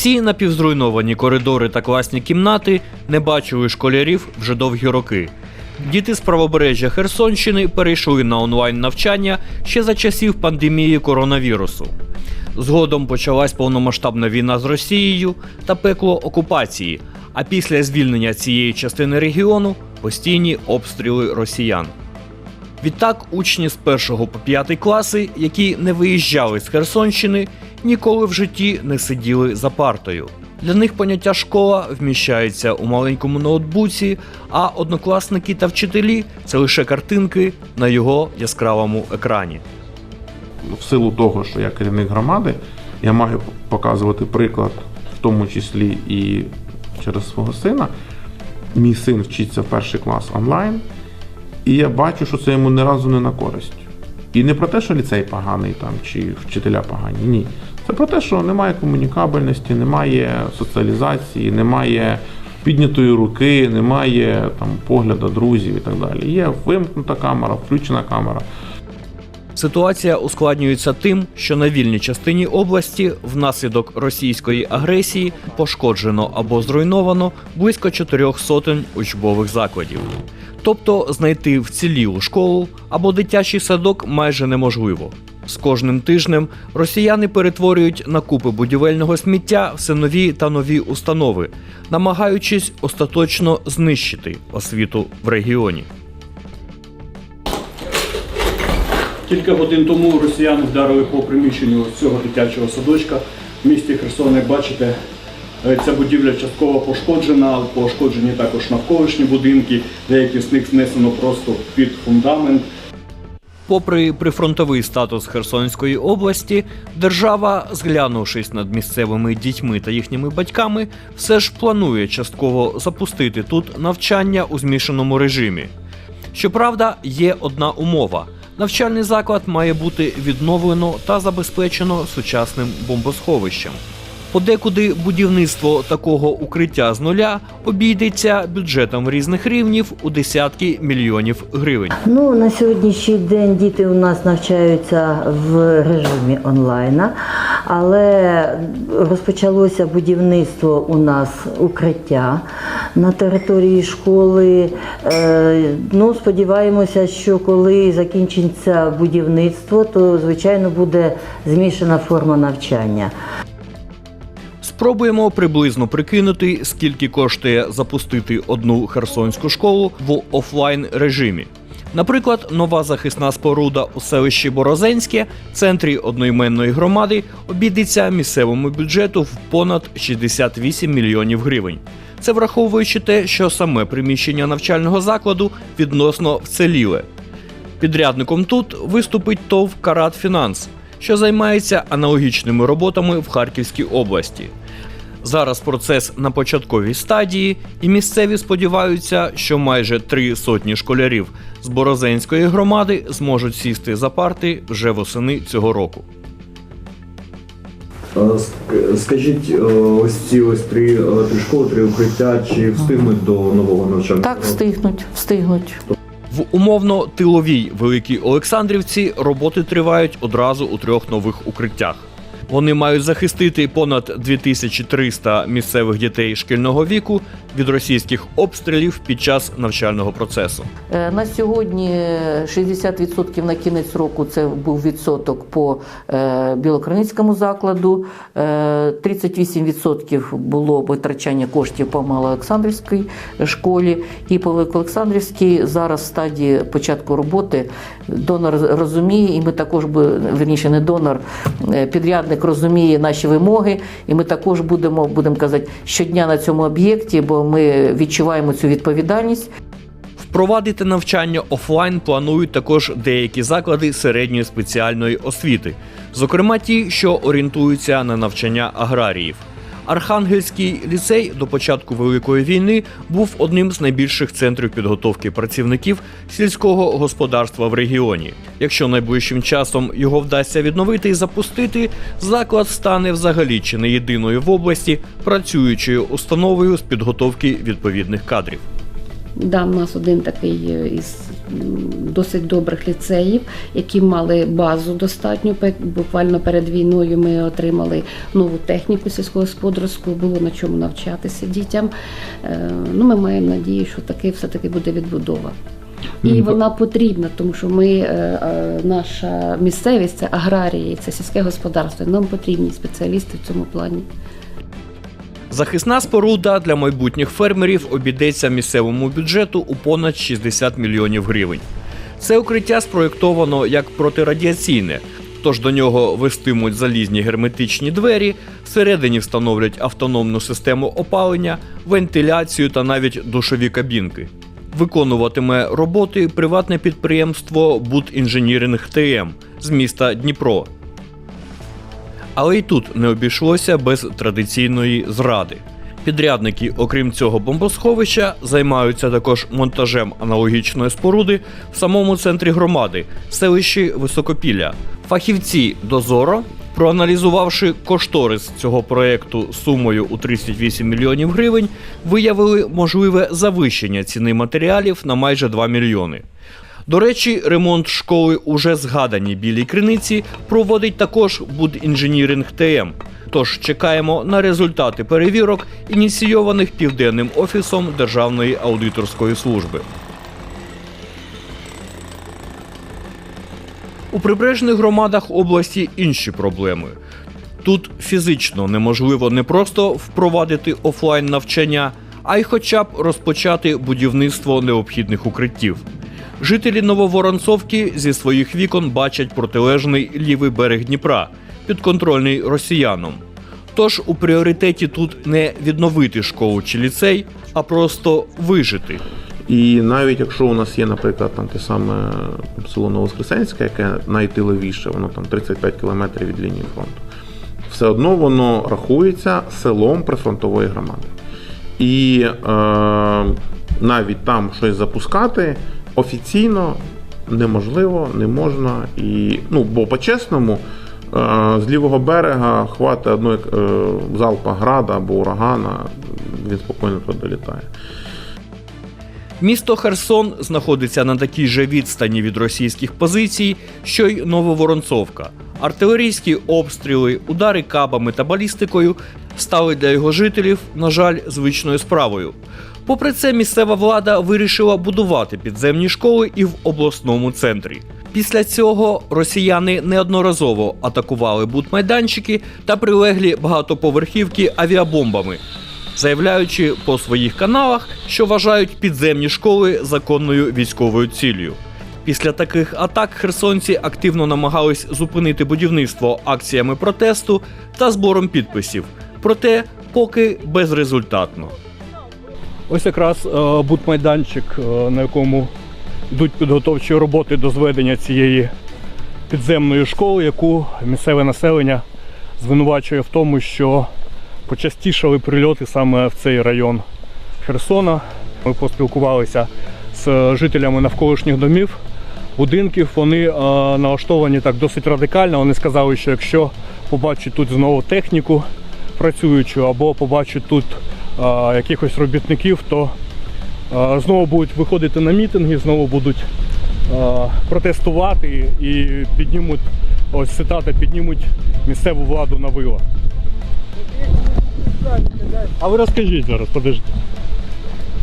Ці напівзруйновані коридори та класні кімнати не бачили школярів вже довгі роки. Діти з правобережжя Херсонщини перейшли на онлайн навчання ще за часів пандемії коронавірусу. Згодом почалась повномасштабна війна з Росією та пекло окупації. А після звільнення цієї частини регіону постійні обстріли росіян. Відтак, учні з 1 по 5 класи, які не виїжджали з Херсонщини, ніколи в житті не сиділи за партою. Для них поняття школа вміщається у маленькому ноутбуці, а однокласники та вчителі це лише картинки на його яскравому екрані. в силу того, що я керівник громади, я маю показувати приклад, в тому числі і через свого сина. Мій син вчиться в перший клас онлайн, і я бачу, що це йому ні разу не на користь. І не про те, що ліцей поганий там чи вчителя погані. Ні. Це про те, що немає комунікабельності, немає соціалізації, немає піднятої руки, немає там погляду друзів і так далі. Є вимкнута камера, включена камера. Ситуація ускладнюється тим, що на вільній частині області внаслідок російської агресії пошкоджено або зруйновано близько чотирьох сотень учбових закладів. Тобто знайти вцілілу школу або дитячий садок майже неможливо. З кожним тижнем росіяни перетворюють на купи будівельного сміття все нові та нові установи, намагаючись остаточно знищити освіту в регіоні. Кілька годин тому росіяни вдарили по приміщенню цього дитячого садочка в місті Херсон. Як бачите, е, ця будівля частково пошкоджена, пошкоджені також навколишні будинки, деякі з них знесено просто під фундамент. Попри прифронтовий статус Херсонської області, держава, зглянувшись над місцевими дітьми та їхніми батьками, все ж планує частково запустити тут навчання у змішаному режимі. Щоправда, є одна умова: навчальний заклад має бути відновлено та забезпечено сучасним бомбосховищем. Подекуди будівництво такого укриття з нуля обійдеться бюджетом різних рівнів у десятки мільйонів гривень. Ну, на сьогоднішній день діти у нас навчаються в режимі онлайна, але розпочалося будівництво у нас укриття на території школи. Е, Ну, сподіваємося, що коли закінчиться будівництво, то звичайно буде змішана форма навчання. Спробуємо приблизно прикинути, скільки коштує запустити одну херсонську школу в офлайн режимі. Наприклад, нова захисна споруда у селищі Борозенське, центрі одноіменної громади, обійдеться місцевому бюджету в понад 68 мільйонів гривень. Це враховуючи те, що саме приміщення навчального закладу відносно вцеліле. Підрядником тут виступить ТОВ Карат Фінанс, що займається аналогічними роботами в Харківській області. Зараз процес на початковій стадії, і місцеві сподіваються, що майже три сотні школярів з Борозенської громади зможуть сісти за парти вже восени цього року. Скажіть, ось ці ось три, три школи, три укриття, чи встигнуть до нового навчального? Так, встигнуть, встигнуть. В умовно тиловій Великій Олександрівці роботи тривають одразу у трьох нових укриттях. Вони мають захистити понад 2300 місцевих дітей шкільного віку від російських обстрілів під час навчального процесу. Е, На сьогодні 60% на кінець року це був відсоток по е, Білокриницькому закладу, е, 38% було витрачання коштів по Малоолександрівській школі і по Великоолександрівській зараз в стадії початку роботи. Донор розуміє, і ми також би- верніше не донор, е, підрядник розуміє наші вимоги, і ми також будемо, будемо казати, щодня на цьому об'єкті, бо ми відчуваємо цю відповідальність. Впровадити навчання офлайн планують також деякі заклади середньої спеціальної освіти, зокрема ті, що орієнтуються на навчання аграріїв. Архангельський ліцей до початку Великої війни був одним з найбільших центрів підготовки працівників сільського господарства в регіоні. Якщо найближчим часом його вдасться відновити і запустити, заклад стане взагалі чи не єдиною в області працюючою установою з підготовки відповідних кадрів. Да, у нас один такий е, із досить добрих ліцеїв, які мали базу достатньо. Буквально перед війною ми отримали нову техніку сільськогосподарську, було на чому навчатися дітям. Е, Ну, ми маємо надію, що таки все-таки буде відбудова. І вона потрібна, тому що ми, е, наша місцевість це аграрії, це сільське господарство. Нам потрібні спеціалісти в цьому плані. Захисна споруда для майбутніх фермерів обійдеться місцевому бюджету у понад 60 мільйонів гривень. Це укриття спроєктовано як протирадіаційне, тож до нього вестимуть залізні герметичні двері, всередині встановлять автономну систему опалення, вентиляцію та навіть душові кабінки. Виконуватиме роботи приватне підприємство Будінженіринг ТМ з міста Дніпро. Але й тут не обійшлося без традиційної зради. Підрядники, окрім цього бомбосховища, займаються також монтажем аналогічної споруди в самому центрі громади, селищі Високопілля. Фахівці Дозоро, проаналізувавши кошторис цього проекту сумою у 38 мільйонів гривень, виявили можливе завищення ціни матеріалів на майже 2 мільйони. До речі, ремонт школи уже згаданій білій криниці проводить також Будінженіринг ТМ. Тож чекаємо на результати перевірок, ініційованих південним офісом Державної аудиторської служби. У прибережних громадах області інші проблеми. Тут фізично неможливо не просто впровадити офлайн навчання, а й хоча б розпочати будівництво необхідних укриттів. Жителі Нововоронцовки зі своїх вікон бачать протилежний лівий берег Дніпра, підконтрольний росіянам. Тож у пріоритеті тут не відновити школу чи ліцей, а просто вижити. І навіть якщо у нас є, наприклад, там те саме село Новоскресенське, яке найтиловіше, воно там 35 кілометрів від лінії фронту, все одно воно рахується селом прифронтової громади. І е, навіть там щось запускати офіційно неможливо, не можна. І, ну, бо по-чесному, е, з лівого берега хватить одної е, залпа града або урагана, він спокійно туди долітає. Місто Херсон знаходиться на такій же відстані від російських позицій, що й Нововоронцовка. Артилерійські обстріли, удари кабами та балістикою стали для його жителів, на жаль, звичною справою. Попри це, місцева влада вирішила будувати підземні школи і в обласному центрі. Після цього росіяни неодноразово атакували будмайданчики та прилеглі багатоповерхівки авіабомбами, заявляючи по своїх каналах, що вважають підземні школи законною військовою ціллю. Після таких атак херсонці активно намагались зупинити будівництво акціями протесту та збором підписів, проте поки безрезультатно. Ось якраз е, будмайданчик, е, на якому йдуть підготовчі роботи до зведення цієї підземної школи, яку місцеве населення звинувачує в тому, що почастішали прильоти саме в цей район Херсона. Ми поспілкувалися з жителями навколишніх домів, будинків. Вони е, налаштовані так досить радикально. Вони сказали, що якщо побачать тут знову техніку працюючу, або побачать тут якихось робітників, то е, знову будуть виходити на мітинги, знову будуть е, протестувати і піднімуть, ось цитата, піднімуть місцеву владу на вила. А ви розкажіть зараз, подождіть.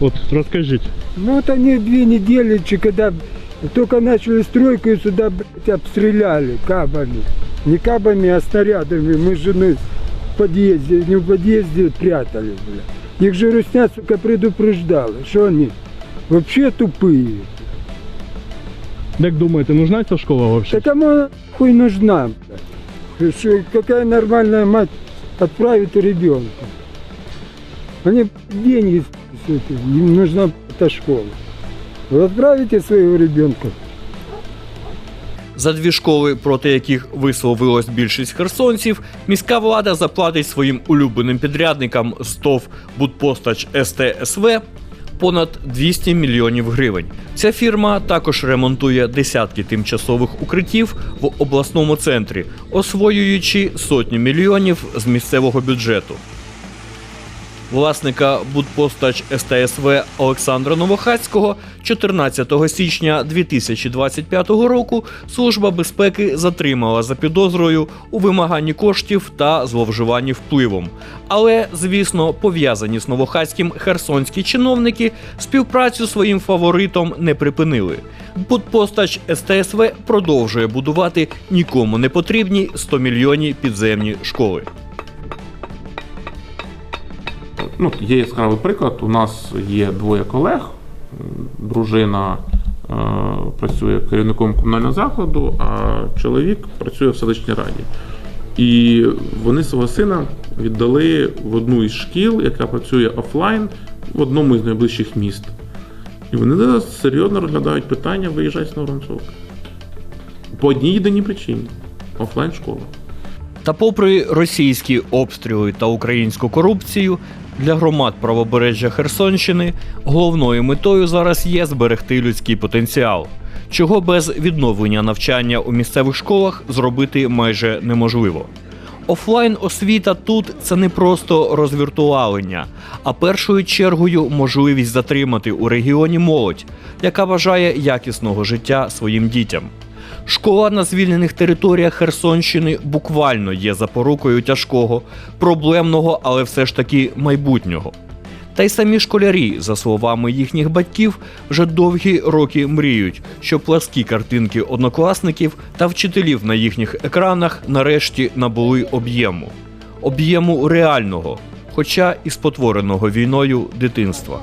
От розкажіть. Ну вот они две недели, чи когда только начали стройку, и сюда блядь, обстреляли кабами. Не кабами, а снарядами. Мы с женой в подъезде, не в подъезде прятали, бля. Их же Русня, сука, предупреждала, что они вообще тупые. Як думаєте, нужна ця школа взагалі? Да кому она хуй нужна, бля? Что, какая нормальная мать отправит ребенка? Они деньги, сука, им нужна эта школа. Вы отправите своего ребенка за дві школи, проти яких висловилась більшість херсонців, міська влада заплатить своїм улюбленим підрядникам СТОВ Будпостач СТСВ понад 200 мільйонів гривень. Ця фірма також ремонтує десятки тимчасових укриттів в обласному центрі, освоюючи сотні мільйонів з місцевого бюджету. Власника будпостач СТСВ Олександра Новохацького 14 січня 2025 року Служба безпеки затримала за підозрою у вимаганні коштів та зловживанні впливом. Але, звісно, пов'язані з Новохацьким херсонські чиновники співпрацю своїм фаворитом не припинили. Будпостач СТСВ продовжує будувати нікому не потрібні 100 мільйонні підземні школи. Ну, є яскравий приклад. У нас є двоє колег. Дружина е, працює керівником комунального закладу, а чоловік працює в селищній раді. І вони свого сина віддали в одну із шкіл, яка працює офлайн в одному із найближчих міст. І вони зараз серйозно розглядають питання виїжджати з Воронцовки. По одній єдиній причині офлайн школа. Та попри російські обстріли та українську корупцію, для громад правобережжя Херсонщини головною метою зараз є зберегти людський потенціал, чого без відновлення навчання у місцевих школах зробити майже неможливо. Офлайн освіта тут це не просто розвіртуалення, а першою чергою можливість затримати у регіоні молодь, яка бажає якісного життя своїм дітям. Школа на звільнених територіях Херсонщини буквально є запорукою тяжкого, проблемного, але все ж таки майбутнього. Та й самі школярі, за словами їхніх батьків, вже довгі роки мріють, щоб пласкі картинки однокласників та вчителів на їхніх екранах нарешті набули об'єму. Об'єму реального, хоча і спотвореного війною дитинства.